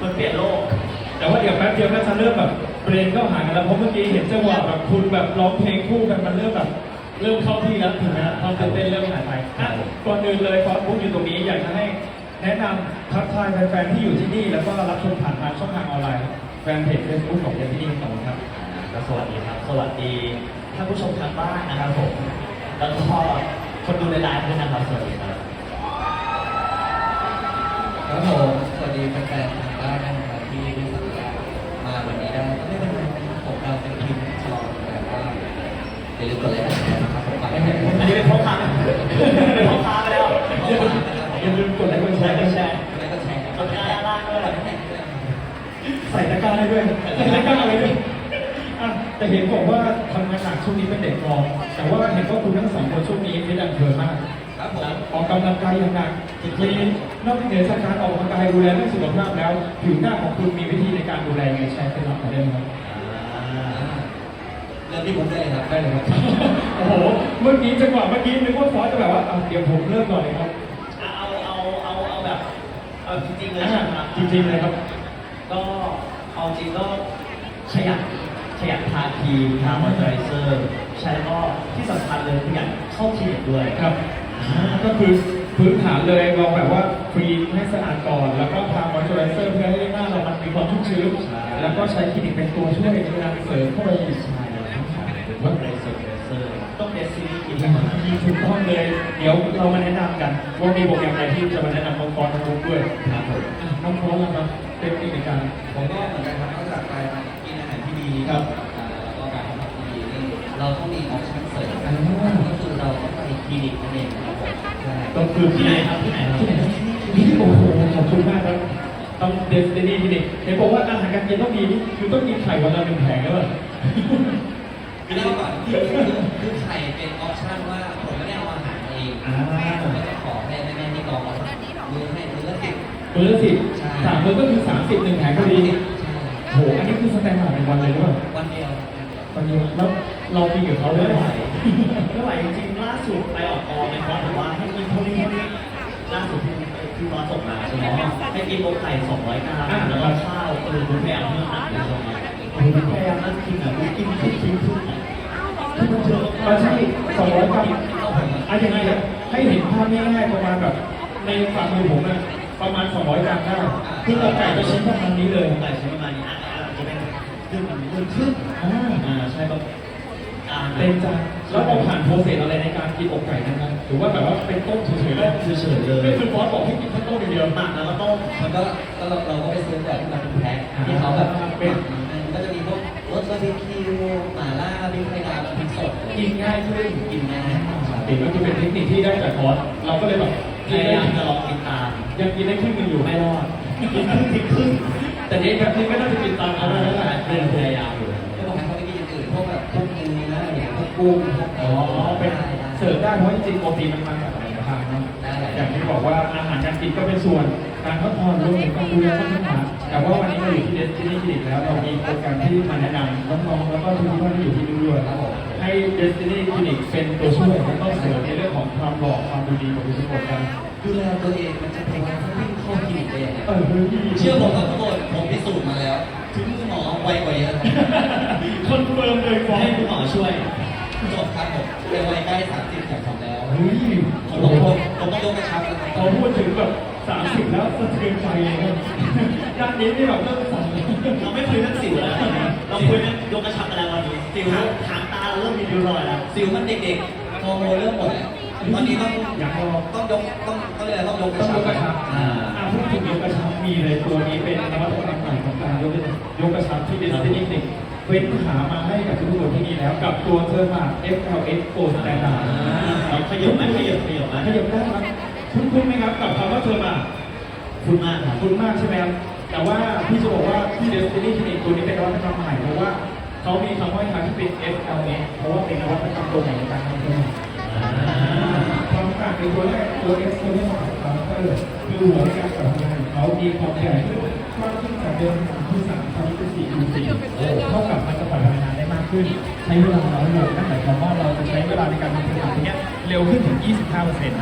มันเปลี่ยนโลก แต่ว่าเดี๋ยวแป๊บเดียวน่าจะเริ่มแบบเบรนเข้าหากันแล้วเพราะเมื่อกี้เห็นจังหวะแบบคุณแบบร้องเพลงคู่กันมันเริ่มแบบ เริ่มเข้าที่แล้วถึงนะความตื่นเต้นเริ่มหายไปอะก่อนอื่นเลยฟอสบุ๊กอยู่ตรงนี้อยากจะให้แนะนำทักทายแฟนๆที่อยู่ที่นี่ แล้วก็รับชมผ่านทางช่องทางออนไลน์แฟนเพจเฟซบุ๊กของเดนที่นี่ก่อนครับก็สวัสดีครับ สวัสดีท่านผู้ชมทางบ้านนะครับผม แล้วก็คนดูในไลฟ์ด้วยนะครับสวัสดีครับครับผมส วัสดีแฟนๆทางบ้านนะครับที่ได้สัญญามาวันนี้ได้ไม่เป็นไรผมเราเป็นทีมชอบแต่ว่าอย่าลืมกดไลค์กดแชร์นะครับผมฝากให้ผมอันนี้เป็นพ่อค้าเป็นพ่อค้าไปแล้วอย่าลืมกดไลค์กดแชร์กดแชร์กดไลค์กดแชร์กดแชร์ด้านล่างด้วยใส่ตะกร้าให้ด้วยใส่ตะกร้าอะไรด้วยแต่เห็นบอกว่าทำงานหนักช่วงนี้เป็นเด็กกอง แต่ว่าเห็นว่าคุณทั้งสองคนช่วงนี้ฟิตแอนเฟิร์มาก ครับผมออกกำลังกายอย่างหนักจริง นอกเหนือจากการออกกำลังกายดูแลเรื่องสุขภาพแล้ว ผิวหน้าของคุณมีวิธีในการดูแลยังไงแชร์เคล็ดลับมาได้ไหมครับเริ่มที่ผมได้เลยครับได้เลยครับ โอ้โห เมื่อกี้จังหวะเมื่อกี้นึกว่าฟอสจะแบบว่าอะเดี๋ยวผมเริ่มก่อนเลยครับ เอาเอาเอาเอาแบบเอาจริงๆเลยอะใช่ไหมครับจริงๆเลยครับ ก็เอาจริงก็ขยันขยันทาครีมทามอยเจอไรเซอร์ ใช่แล้วก็ที่สำคัญเลยขยันเข้าคลินิกด้วยครับอ่าก็คือ พื้นฐานเลยเราแบบว่าครีมให้สะอาดก่อน แล้วก็ทามอยเจอไรเซอร์เพื่อให้หน้าเรามันมีความชุ่มชื้นแล้วก็ใช้คลินิกเป็นตัวช่วยในการเสริมเข้าไปอีกใช่แล้วต้องขายเป็นว่าไรเซอร์ไรเซอร์ต้องเดซิลี่กินถูให้มันกต้องเลย เดี๋ยวเรามาแนะนำกันว่ามีโปรแกรมอะไรที่จะมาแนะนำน้องฟอนน้องบุ๊กด้วยครับผมอะน้องฟอนนะครับเป็นอีกในการผมก็เหมือนกันครับนอกจากการกินอาหารที่ดีครับอ่าแล้วก็การทำอาหารที่ดีนี่เราต้องมีออปชั่นเสริมอ่าก็คือเราต้องไปคลินิกนั่นเอง ครับผมใช่ก็คือที่ไหนครับที่ไหนครับที่ไหนครับนี่โอ้โหขอบคุณมากครับต้องเดสตินีที่นี่เห็นบอกว่าอาหารการกินต้องมีนี่คือต้องกินไข่วันละหนึ่งแผงแล้วเหรอคือเล่าก่อนคือคือคือไข่เป็นออปชั่นว่าผมไม่ได้เอาอาหารเองอ่าผมก็จะขอให้แม่ๆที่กองมามือให้มือละสิบมื้อละสิบใช่สามมื้อก็คือสามสิบหนึ่งแผงพอดีใช่โหอันนี้คือสแตนดาร์ดเป็นวันเลยหรือเปล่าวันเดียว วันนี้แล้วเรากินกับเขาไม่ไหวไม่ไหวจริงๆล่าสุดไปออกกองในคอนว่าให้กินเท่านี้เท่านี้ล่าสุดที่ที่ร้านส่งมาใช่ไหมให้กินโอไข่200กรัมแล้วก็ข้าวเออคุณพยายาเพิ่มหนักเลยตรงนี้คุณพยายามนั่งกินอะคุณกินทุกชิ้นทุกอย่างที่มันเยอะก็ใช่สองร้อยกรัมอะยังไงอะให้เห็นภาพง่ายๆประมาณแบบในฝ่ามือผมอะประมาณ200กรัมได้คือเราไก่จะชิ้นประมาณนี้เลยไก่ใช้นประมาณนี้อะอาจจะเป็นครึ่งครึ่งครึ่อ่าอ่า ใช่ครับอ่าเต็มจานแล้วเราผ่านโปรเซสอะไรในการกินอกไก่นะครับหรือว่าแบบว่าเป็นต้มเฉยๆเลยเฉยๆเลยไม่คือบอสบอกให้กินแค่ต้มอย่างเดียวหมักแล้วก็ต้มมันก็ก็เราเราก็ไปซื้อแบบที่มันเป็นแพ็คที่เขาแบบเป็นมันก็จะมีพวกรสบาร์บีคิวหม่าล่าพริกไทยดำพริกสดกินง่ายขึ้นกินง่ายติดก็คือเป็นเทคนิคที่ได้จากบอสเราก็เลยแบบพกินยาได้ยามจะลองกินตามยังกินได้ครึ่งหนึงอยู่ไม่รอดกินครึ่งกินครึ่งแต่นี้แบบนี้ไม่น่าจะกินตามเขาอ่าแล้วนะ กกุ้งพวกอ๋อเป็นเสิร์ฟได้เพราะจริงๆโปรตีนมันมาจากหลายทางเนาะได้หลายอย่างที่บอกว่าอาหารการกินก็เป็นส่วน การพักผ่อนรวมถึงการดูแลสุขภาพแต่ว่าวันนี้เราอยู่ที่เดสตินีคลินิกแล้วเรามีโปรแกรมที่มาแนะนำน้องๆแล้วก็ทุกท่านที่อยู่ที่นี่ด้วยครับผมให้เดสตินีคลินิกเป็นตัวช่วยแล้วก็เสริมในเรื่องของความหล่อความดูดีของทุกคนกันดูแลตัวเองมันจะเป็นวันที่วิ่งเข้าคลินิกได้ยังไงเออเฮ้ยเชื่อผมครับทุกคนผมพิสูจน์มาแล้ว ถึงมือหมอไวกว่าเยอะคอนเฟิร์มเลยฟ้องให้คุณหมอช่วย จบครับผมเป็นวัยใกล้30จากสองแล้วเฮ้ยผมโอ้ต้องโหผมต้องยกกระชับแล้วพอพูดถึงแบบสามสิบแล้วสะเทือนใจเลยครับด้านนี้นี่แบบเริ่มสั่นเลยเราไม่คุยเรื่องสิวแล้วนะเราคุยเรื่องยกกระชับกันแล้ววันนี้สิวหางตาเริ่มมีริ้วรอยแล้วสิวมันเด็กๆฮอร์โมนเริ่มหมดแล้วตอนนี้ต้องอยากลองต้องยกต้องต้องเรียกอะไรต้องยกกต้ระองชัยบกกระชับอ่าอ่าพูดถึงยกกระชับมีเลยตัวนี้เป็นนวัตกรรมใหม่ของการยกยกกระชับที่เดสตินีคลินิก เว้นหามาให้กับทุกคนที่นี่แล้วกับตัวเทอร์มา FLX Pro Standard เราขยับไหมขยับขยับไหมขยับได้ครับคุ้นคุ้นๆไหมครับกับคำว่าเทอร์มาคุณมากครับคุ้นมากใช่ไหมครับแต่ว่าพี่จะบอกว่าที่เดสตินีคลินิกตัวนี้เป็นนวัตกรรมใหม่เพราะว่าเขามีคำว่าทางที่เป็น FLX เพราะว่าเป็นนวัตกรรมตัวใหม่ในการทำตัวใหม่ความต่างในตัวแรกตัว X ตัวนี้ของเขาคือคือหัวในการทำงานของเขามีความใหญ่ขึ้นกว้างขึ้นจากเดิมสามคูณสาม ตอนนี้เป็นสี่คูณสี่เท่ากับมันจะปล่อยพลังงานได้มากขึ้น ใช้เวลาน้อยลงนั่นหมายความว่าเราจะใช้เวลาในการทำงานตรงนี้ยเร็วขึ้นถึง 25เปอร์เซ็นต์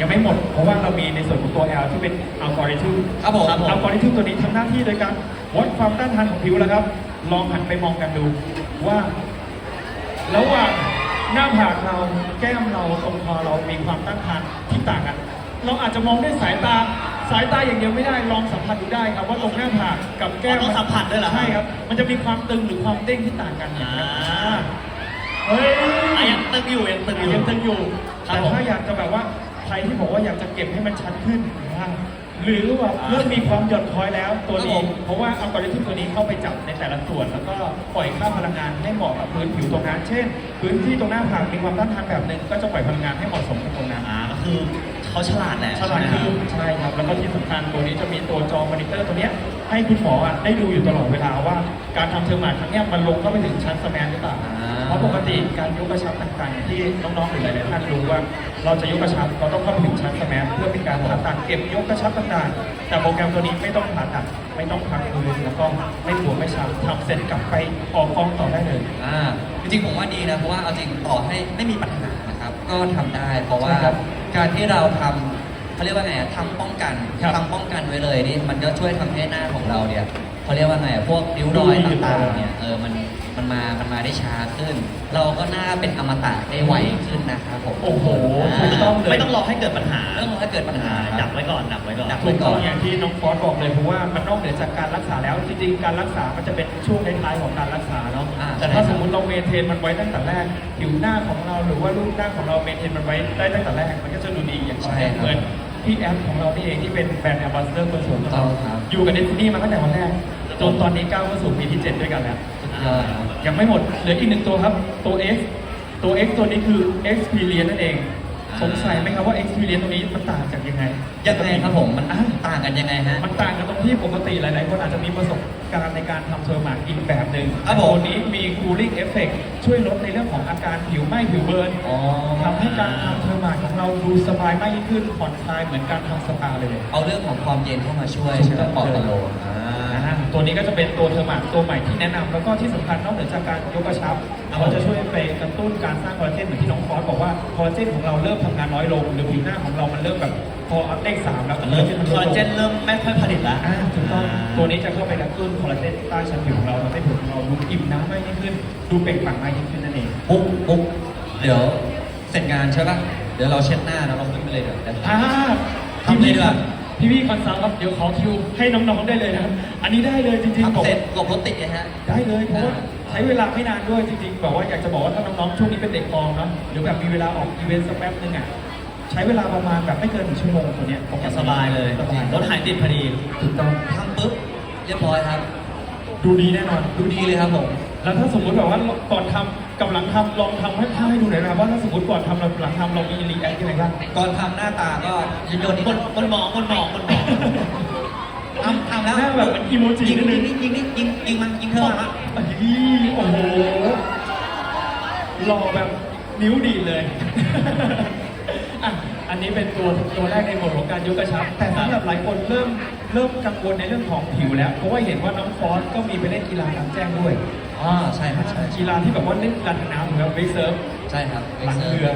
ยังไม่หมด เพราะว่าเรามีในส่วนของตัว L ที่เป็นอัลกอริทึมครับผม อัลกอริทึมตัวนี้ทำหน้าที่โดยการวัดความต้านทานของผิวแล้วครับ ลองหันไปมองกันดูว่า ระหว่างหน้าผากเราแก้มเราตรงคอเรามีความต้านทานที่ต่างกัน เราอาจจะมองด้วยสายตา สายตาอย่างเดียวไม่ได้ลองสัมผัสดูได้ครับว่าตรงหน้าผากกับแก้มอ๋อต้องสัมผัสด้วยเหรอครับใช่ครับ มันจะมีความตึงหรือความเด้งที่ต่างกันอ่าเฮ้ยอะยังตึงอยู่ยังตึงอยู่ ยังตึงอยู่ครับแต่ผมถ้าอยากจะแบบว่าใครที่บอกว่าอยากจะเก็บให้มันชัดขึ้นนะหรือว่าเริ่มมีความหย่อนคล้อยแล้วตัวครับนี้ผมเพราะว่าอัลกอริทึมตัวนี้เข้าไปจับในแต่ละส่วนแล้วก็ปล่อยค่าพลังงานให้เหมาะกับพื้นผิวตรงนั้น เช่น พื้นที่ตรงหน้าผากมีความต้านทานแบบหนึ่งก็จะปล่อยพลังงานให้เหมาะสมกับตรงนั้น อ่าก็คือ เขาฉลาดแหละฉลาดขึ้นใช่ครับ แล้วก็ที่สำคัญตัวนี้จะมีตัวจอมอนิเตอร์ตัวเนี้ยให้คุณหมออะได้ดูอยู่ตลอดเวลาว่า การทำเทอร์มาครั้งเนี้ยมันลงเข้าไปถึงชั้นสแมนหรือเปล่าอ่าเพราะปกติการยกกระชับต่างๆอย่างที่น้องๆหรือหลายๆท่านรู้ว่า เราจะยกกระชับเราต้องเข้าไปถึงชั้นสแมนเพื่อเป็นการผ่าตัดเก็บยกกระชับต่างๆ แต่โปรแกรมตัวนี้ไม่ต้องผ่าตัดไม่ต้องพักพื้นแล้วก็ไม่ปวดไม่ช้ำทำเสร็จกลับไปออกกองต่อได้เลยอ่าจริงๆผมว่าดีนะเพราะว่าเอาจริงต่อให้ไม่มีปัญหานะครับก็ทำได้เพราะว่าใช่ครับ การที่เราทำเขาเรียกว่าไงอะทำป้องกันครับ ทำป้องกันไว้เลยนี่มันก็ช่วยทำให้หน้าของเราเนี่ยเขาเรียกว่าไงอะพวกริ้วรอยดูดีต่างๆเนี่ยเออมัน มันมา มันมาได้ช้าขึ้น เราก็หน้าเป็นอมตะได้ไวขึ้นนะครับผม โอ้โหาถูกต้องเลยไม่ต้องรอให้เกิดปัญหาเรื่องถ้าเกิดปัญหาดักไว้ก่อนดักไว้ก่อนดักถูกต้องอย่างที่น้องฟอสบอกเลยเพราะว่ามันนอกเหนือจากการรักษาแล้วจริงๆการรักษามันจะเป็นช่วงท้ายๆของการรักษาเนาะอ่าแต่ถ้าใช่สครับมมติเราเมนเทนมันไว้ตั้งแต่แรกผิวหน้าของเราหรือว่ารูปหน้าของเราเมนเทนมันไว้ได้ตั้งแต่แรกมันก็จะดูดีอย่างต่อเนื่องเหมือนพี่แอมของเรานี่เองที่เป็นแบรนด์แอมบาสเดอร์คนสวยของเราครับอยู่กับเดซินี่มาตั้งแต่วันแรกจนตอนนี้ก้าวเข้าสู่ปีที่ 7 ด้วยกันแล้วสุด ยอดครับยังไม่หมดเหลืออีกหนึ่งตัวครับตัว X ตัว X ตัวนี้คือ Experience นั่นเอง อ่า สงสัยไหมครับว่า Experience ตัวนี้มันต่างจากยังไงยังไงครับผมมันอะต่างกันยังไงฮะ มันต่างกันตรงที่ปกติหลาย ๆ คนอาจจะมีประสบการณ์ในการทำเทอร์มาอีกแบบหนึ่งครับผม ตัวนี้มี cooling effect ช่วยลดในเรื่องของอาการผิวไหม้ผิวเบิร์นอ๋อทำให้การทำเทอร์มาของเราดูสบายมากยิ่งขึ้นผ่อนคลายเหมือนการทำสปาเลย เอาเรื่องของความเย็นเข้ามาช่วยถูกใช่ไหมต้อง ปลอบประโลมอ่าอ่า ตัวนี้ก็จะเป็นตัวเทอร์มาตัวใหม่ที่แนะนำแล้วก็ที่สำคัญนอกเหนือจากการยกกระชับเราจะช่วยไปกระตุ้นการสร้างคอลลาเจนเหมือนที่น้องฟอสบอกว่าคอลลาเจนของเราเริ่มทำงานน้อยลงหรือผิวหน้าของเรามันเริ่มแบบพออัพเลขสามแล้วเริ่มมันคอลลาเจนเริ่มไม่ค่อยผลิตแล้วอ่าถูกต้องตัวนี้จะเข้าไปกระตุ้นคอลลาเจนใต้ชั้นผิวของเราทำให้ผิวของเราดูอิ่มน้ำมากยิ่งขึ้น ดูเปล่งปลั่งมากยิ่งขึ้นนั่นเองปุ๊บปุ๊บเดี๋ยวเสร็จงานใช่ป่ะเดี๋ยวเราเช็ดหน้าแล้วเราขึ้นไปเลยเดี๋ยวเดี๋ยวอ่าทำเลยดีกว่า พี่พี่คอนซัลท์ครับเดี๋ยวขอคิวให้น้องๆได้เลยนะครับอันนี้ได้เลยจริงๆทำเสร็จผมหลบรถติดไงฮะ ได้เลยเพราะว่าใช้เวลาไม่นานด้วยจริงๆแบบว่าอยากจะบอกว่าถ้าน้องๆช่วงนี้เป็นเด็กกองเนาะหรือแบบมีเวลาออกอีเวนต์สักแป๊บนึงอะใช้เวลาประมาณแบบไม่เกินหนึ่งชั่วโมงตัวเนี้ยผมว่าสบายเลยสบายรถหายติดพอดี ถูกต้องทำปุ๊บเรียบร้อยครับ ดูดีแน่นอน ดูดีเลยครับผม แล้วถ้าสมมติแบบว่าก่อนทำ กับหลังทำลองทำให้ภาพให้ดูหน่อยนะครับว่าถ้าสมมติก่อนทำเราหลังทำเรามีรีแอคยังไงบ้างก่อนทำหน้าตาก็ยินโยนนิดคนคนมองคนมองคนมองทำทำแล้วหน้าแบบเหมือนอีโมจิยิงนิดนึยิงงยิงยิงยิงยิงมันยิงเธอมาละอันนี้โอ้โหหล่อแบบนิ้วดีดเลยอะอันนี้เป็นตัวตัวแรกในหมวดของการยกกระชับ แต่สำหรับหลายคนเริ่ม เริ่มกังวลในเรื่องของผิวแล้ว เพราะว่าเห็นว่าน้องฟอสก็มีไปเล่นกีฬากลางแจ้งด้วย อ๋อใช่ครับใช่กีฬาที่แบบว่าเล่นกีฬาทางน้ำเหมือนกับเวกเซิร์ฟ ใช่ครับหลังเรือ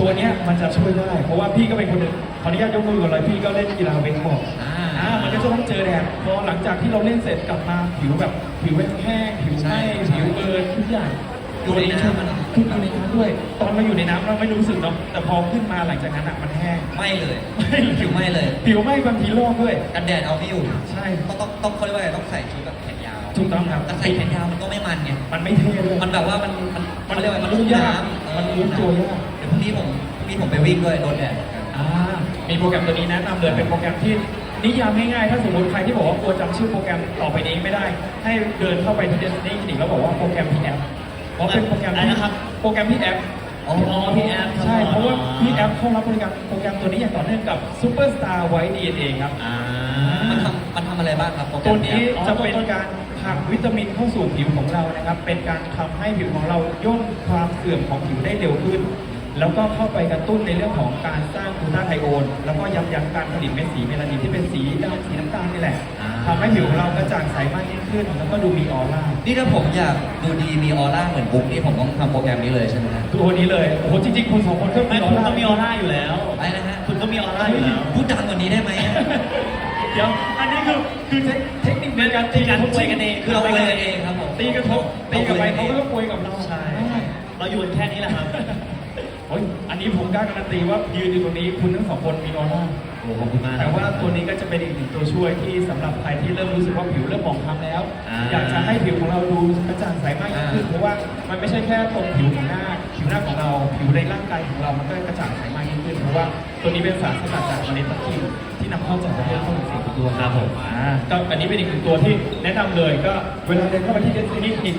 ตัวเนี้ยมันจะช่วยได้ เพราะว่าพี่ก็เป็นคนหนึ่งขออนุญาตยกมือก่อนเลยพี่ก็เล่นกีฬาเวกบอร์ดอ่าอ่ามันก็จะต้องเจอแดดพอหลังจากที่เราเล่นเสร็จกลับมาผิวแบบผิวแห้งผิวไหม้ผิวเบิร์นทุกอย่างอยู่ในน้ำมัน ทุกอยู่ในน้ำด้วย ตอนเราอยู่ในน้ำเราไม่รู้สึกเนาะแต่พอขึ้นมาหลังจากนั้นอะมันแห้ง ไม่เลยไม่เลย ผิวไม่เลยผิวไหม้บางทีลอกด้วย กันแดดเอาไม่อยู่ใช่ ต้องต้องต้องเขาเรียกว่าอะไรต้องใส่ชุดแบบแขนยาวถูกต้องครับแต่ใส่แขนยาวมันก็ไม่มันไงมันไม่เท่ด้วย มันแบบว่ามันมันมันเขาเรียกว่ามัมันนรู้ลุ่มยากน้ำมันรู้ตัวยาก เดี๋ยวพรุ่งนี้ผมพรุ่งนี้ผมไปวิ่งด้วยโดนแดดอ่ามีโปรแกรมตัวนี้แนะนำเลยเป็นโปรแกรมที่นิยามง่ายๆ ถ้าสมมติใครที่บอกว่ากลัวจำชื่อโปรแกรมต่อไปนี้ไม่ได้ ให้เดินเข้าไปที่ Destiny Clinic แล้วบอกว่าโปรแกรมพี่แอ ปเพราะเป็นโปรแกรมอะไรที่นะครับ โปรแกรมพี่แอปอ๋อพี่แอปใช่เพราะว่าอ๋อพี่แอปเข้ารับบริการโปรแกรมตัวนี้อย่างต่อเนื่องกับ Superstar White DNA ครับอ่ามันทำมันทำอะไรบ้างครับโปรแกรตัวมนี้เนี้ยจะเป็นการผลักวิตามินเข้าสู่ผิวของเรานะครับ เป็นการทำให้ผิวของเราย่นความเสื่อมของผิวได้เร็วขึ้น แล้วก็เข้าไปกระตุ้นในเรื่องของการสร้างกลูตาไทโอน แล้วก็ยับยั้งการผลิตเม็ดสีเมลานินที่เป็นสีดำสีน้ำตาลนี่แหละอ่า ทำให้ผิวของเรากระจ่างใสมากยิ่งขึ้น แล้วก็ดูมีออร่านี่ถ้าผมอยากดูดีมีออร่าเหมือนบุ๊กนี่ผมต้องทำโปรแกรมนี้เลยใช่ไหมฮะตัวนี้เลยโอ้โหจริงๆคุณสองคนก็ไม่มีอคุอณร่าต้องมีออร่าอยู่แล้วอะไรนะฮะคุณต้องมีออร่าอยู่แล้ว พูดดังกว่านี้ได้ไหมฮะเดี๋ยวอันนี้คือคือเทคเทคนิคในการตีการกระทบคุยกันเองคือเราคุยกันเองครับผมตีกระทบตีกับไปเขาก็ต้องคุยกับเราใช่ เราอยู่กันแค่นี้แหละครับ โอ้ยอันนี้ผมกล้าการันตีว่ายืนอยู่ตรงนี้คุณทั้งสองคนมีออร่า โอ้ขอบคุณมาก แต่ว่าตัวนี้ก็จะเป็นอีกหนึ่งตัวช่วยที่สำหรับใครที่เริ่มรู้สึกว่าผิวเริ่มหมองคล้ำแล้ว อ่าอยากจะให้ผิวของเราดูกระจ่างใสมากยิ่งขึ้นเพราะว่ามันไม่ใช่แค่ตรงผิวของหน้า ผิวหน้าของเรา ผิวในร่างกายของเรา มันก็กระจ่างใสมากยิ่งขึ้น เพราะว่าตัวนี้เป็นสารสกัดจากเมล็ดพัทิวที่นำเข้าจากประเทศฝรั่งเศสอีกด้วยครับผม อ่าก็อันนี้เป็นอีกหนึ่งตัวที่แนะนำเลยก็เวลาเดินเข้าไปที่เดสตินีคลินิก